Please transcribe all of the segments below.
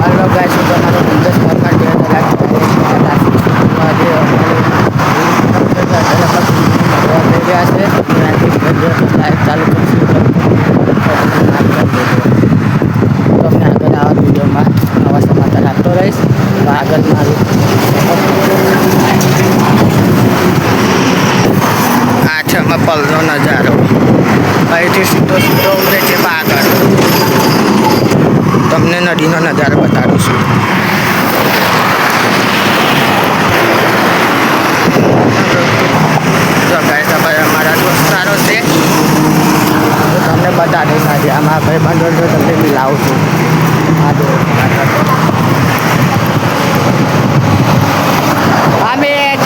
Hello guys તો જે આજે થઈ ગયા છે લાઈવ ચાલુ કરશું તમને આગળ આવા વિડીયોમાં આવા સમાચાર આપતો રહીશ તો આગળ મારું આ છે પલનો નજારો. અહીંથી સીધો સીધો ઉતરે છે આગળ તમને નદીનો નજારો બધા અમારા દોસ્તારો છે. તમને બતાડીશ આજે. આમાં ભાઈ બંધો તમને મિલાવું છું આ જો. અમિત.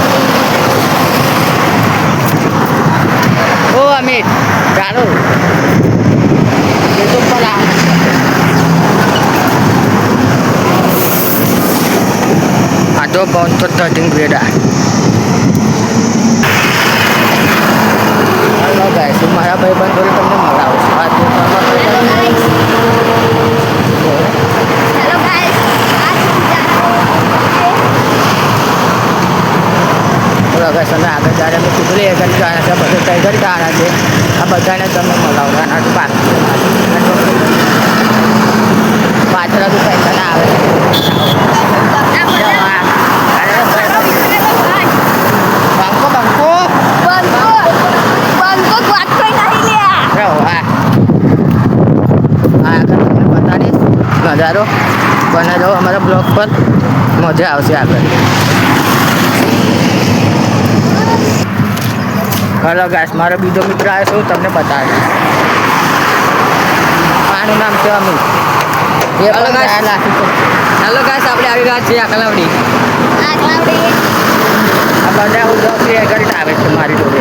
ઓ અમિત. ચાલો યુટ્યુબ પર આ આ તો બોન્તો થર્ટીન ગ્રેડા હલો ગાઈસ હું મારા ભાઈ બંધ જોડે તમને મળાવું છું આ હેલો ગાઈસ અને આગળ જ્યારે મેં કીધું એ ઘડી ગાણા છે બધું કઈ ઘડી ગાણા છે આ બધાને તમે મળાવું આટલું બાકી છે પાછળ હજુ પૈસા ના આવે બંકો બંકો અરે વાહ આ આગળ તમને બતાડીશ નજારો બને રહો અમારા બ્લોગ પર મજા આવશે આગળ. હલો ગાઈસ મારો બીજો મિત્ર આવે છે હું તમને બતાવીશ. આનું નામ છે અમિત. હેલો ગાઈસ આપણે આવી રહ્યા છીએ આકલાવડી આ બધા હું ક્રિએટ કરીને આવે છે મારી જોડે.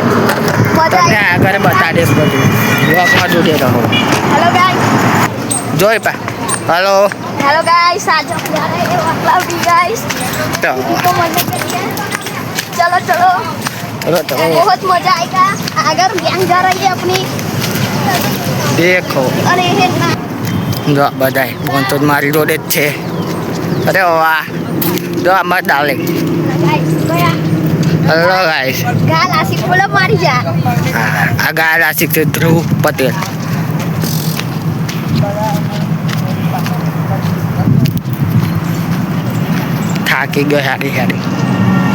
તમને આગળ બતાડીશ બધું. બ્લોગમાં જોડે રહો. હેલો જોઈ પા. Hello હેલો ગાઈસ आज हम जा रहे हैं वकलाउडी गाइस તો को मजे करिए चलो चलो ચલો તો बहुत मजा आएगा अगर गैंग जा रही है अपनी દેખો अरे ये ना જો બધાય બોન તો મારી જોડે જ છે અરે વાહ જો અમાર ડાર્લિંગ गाइस गया હલો ગાઈસ गाल आसिक बोलो मारी जा આ ગાય રાશિક છે ધ્રુવ પટેલ થાકી ગયો હારી હારી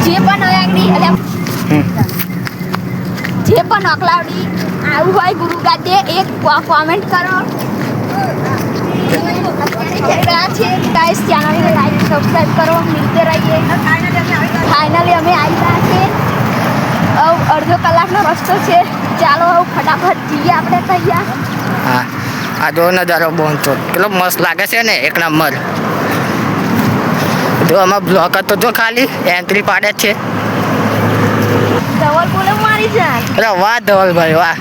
જે પણ આગળ એટલે જે પણ અકલાવડી આવું હોય ગુરુ ગાદે એક કોમેન્ટ કરો. ગાઈસ ચેનલને લાઈક સબસ્ક્રાઇબ કરો મિલતે રહીએ. ફાઇનલી અમે આવી ગયા છે. હવે અડધો કલાકનો રસ્તો છે. ચાલો હવે ફટાફટ જઈએ આપણે તૈયાર. હા. આ જો નજારો બહુ કેટલો મસ્ત લાગે છે ને એક નંબર. જો આમાં બ્લોક હતો જો ખાલી એન્ટ્રી પાડે જ છે. ધવલ બોલે મારી જા અરે વાહ ધવલભાઈ વાહ.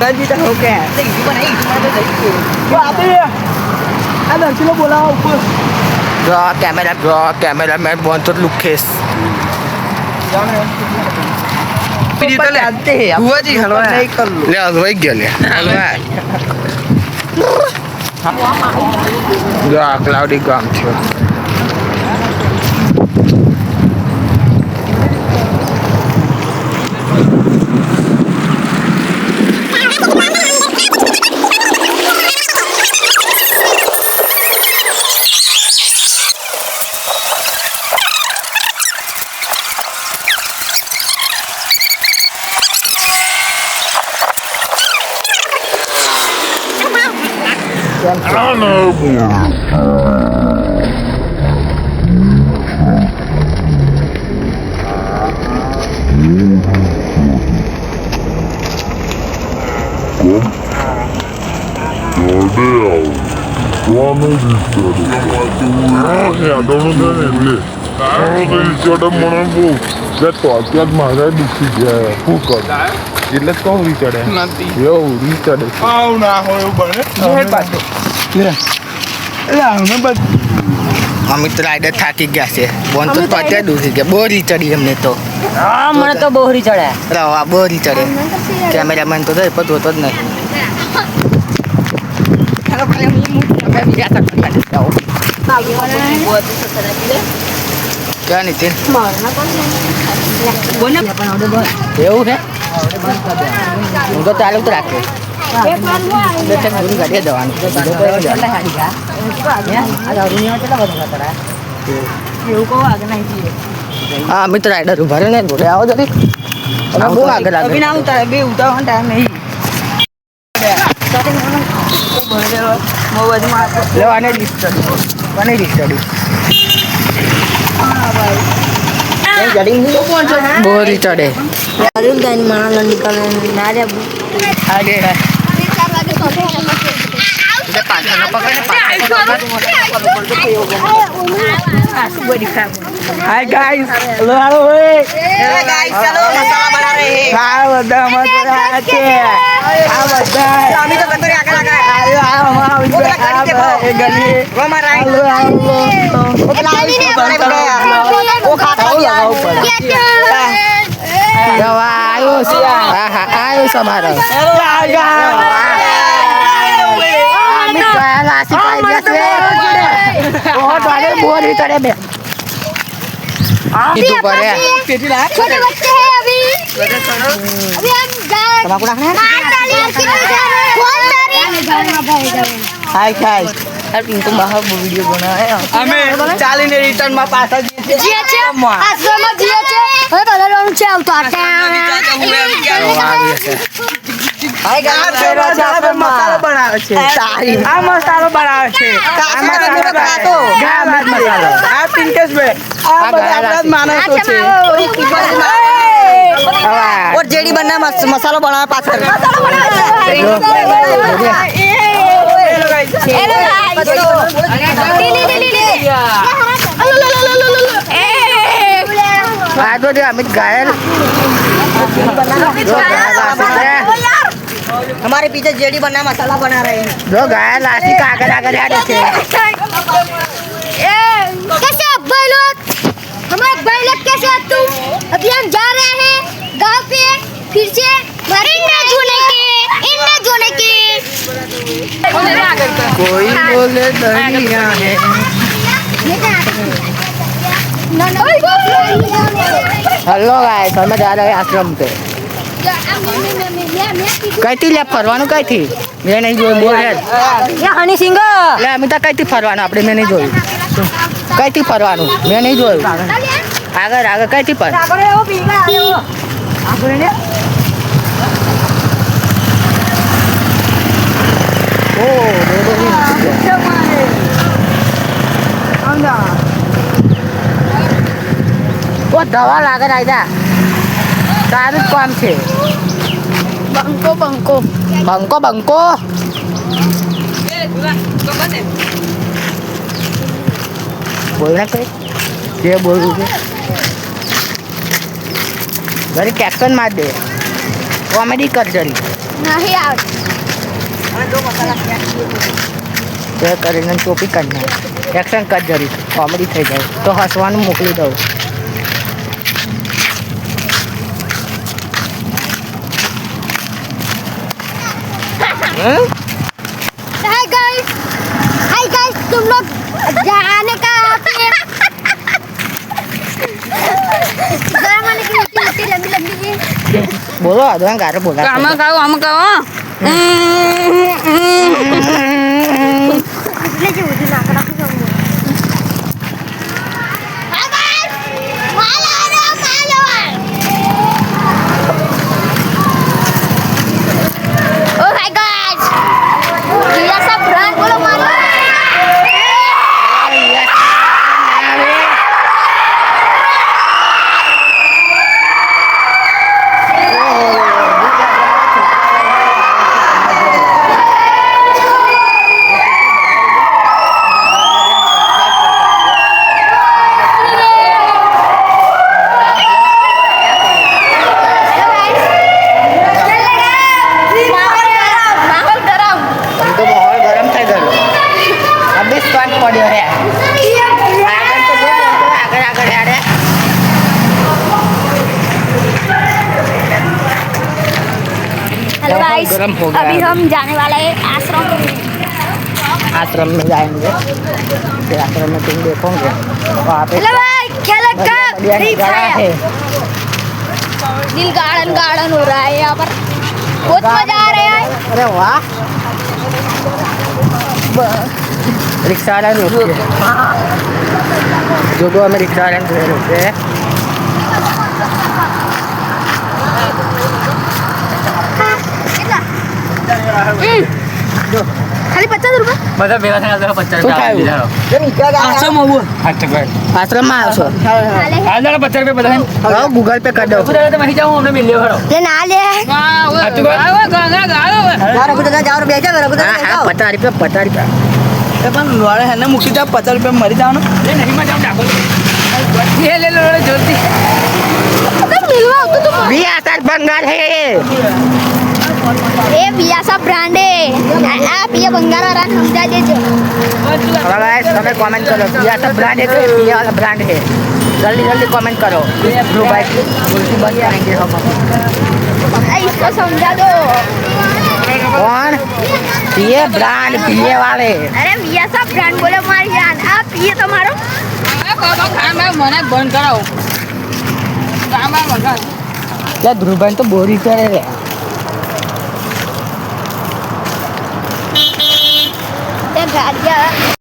ગાજી તો હો કે તે તો આ બોલાવો ઉપર. કેમેરા બ્રો કેમેરા જો બોન તો લુકેશ ઉપર જાતે હે. હુઆજી હલવા નહીં કર લે. હલવાઈ ગયો લે. હલવાઈ જો આ ક્લાઉડી ગામ થયો. મારા દુખી ગયા શું કર એટલે જ કહું રીચડે એવું રીચડે આવ ના હોય એવું બને હેડ પાછો એટલે અમે બસ અમિત રાઈડર થાકી ગયા છે. બોન તો અત્યારે દુખી ગયા. બોરી ચડી એમને તો. હા મને તો બોરી ચડે. રવા બોરી ચડે. કેમેરામેન તો જાય પણ તો જ નહીં. ક્યાં નીતિન એવું છે? હું તો ચાલુ જ રાખે. એક વાર હું મિત્ર રાઈડર ઊભા ને જોડે આવો જરી તમે બહુ આગળ આગળ ના ઉતારે બે માણસ નીકળે Hai guys! Guys! halo! halo! Halo, halo! હોશિયાર આહા આયો સમારો અમે પહેલા આસી પાઈ બેસે ઓહો ડાલે બોર ભી કરે બે કીધું પડે પેટી લાગ છોટે બચ્ચે હે અભી અભી આમ જા તમાકુ રાખને હાય ખાય યાર પિંકુ બહાર વિડિયો બનાવે અમે ચાલીને રિટર્નમાં પાછા જીએ છે આશ્રમ જીએ છે ওই বাবা রং চাল তো আটা જેડી બના મસાલો બનાવે પાછળ મસાલો Aduh dia घायल हमारे पीछे जेडी बना मसाला बना रहे हैं। जो घायल आशी का आगे आगे जा रहे कैसे आप हमारे भाई कैसे आप तुम? अभी हम जा रहे हैं गाँव पे फिर से जोने के जोने के। कोई बोले दरिया है। तो હલો ગાય ઘરમાં જા રહે આશ્રમ પે કઈથી લે ફરવાનું કઈથી? મેં નહીં જોયું બોલે હની સિંગ. લે અમે તો કઈથી ફરવાનું? આપણે મેં નહીં જોયું. કઈથી ફરવાનું? મેં નહીં જોયું. આગળ આગળ કઈથી પર ઓ ની દવા લાગે રાયદા તારું જ કામ છે. બંકો બંકો. બંકો બંકો. બોલ ને કઈ? જે બોલવું છે. જરી કેપ્ટન માર દે. કોમેડી કર જરી. નહીં આવે. કરીને ટોપી કાઢ નાખ. એક્શન કર જરી. કોમેડી થઈ જાય. તો હસવાનું મોકલી દઉં. हाय गाइस हाय गाइस तुम लोग जाने का आते हैं जरा माने की मिट्टी मिट्टी लंबी लंबी की બોલો અદવાન ગારે બોલા આમાં કહો આમાં કહો એટલે જે પડ્યો હે આગળ તો બહુ મોટો આગળ આગળ યાર हेलो बहुत गाइस गर्म हो गया अभी है। हम जाने वाले हैं आश्रम आश्रम में जाएंगे फिर आश्रम में तुम देखोगे वहाँ पे हेलो भाई खेल का बढ़िया फ्री नजारा फायर है दिल गार्डन गार्डन हो रहा है यहाँ पर बहुत मजा आ रहा है अरे वाह रिक्शा वाला भी होती है जो को हमें रिक्शा वाले में होते हैं खाली पचास रुपये બધા ભેગા થયા તો પચાસ શું ખાયું? આશ્રમ આવું आश्रम में आओ છો हाले હાલ દાડા પચાસ રૂપિયા બધા आओ गूगल पे कर दो હું દાડા તમે અહીં જાઉં અમને મિલ લેવો ये ना ले हाँ हाँ पता रुपया पता रुपया એ પણ લોડે હેને મૂકી દે પચાસ રૂપિયા મરી જવાનું નહીં માં જાઉં ડાકો એ લે લો જોતી तो मिलवा तो तुम भी आसार बंगाल है ये ए बिया सा ब्रांड है आप ये बंगारा रान समझा दीजिए હવે guys, તમે કોમેન્ટ કરો પિયા બ્રાન્ડ है तो ये पिया वाला ब्रांड है जल्दी जल्दी कमेंट करो ब्लू बाइक उल्टी बंद करेंगे हम ए, इसको समझा दो કોણ? પીએ બ્રાન્ડ પીએ વાળે. અરે મિયા સાહેબ બ્રાન્ડ બોલે મારી જાન. આ પીએ તમારો? મને બંધ કરાવો એટલે ધ્રુવભાઈ તો બોરી કરે રે. ગાડી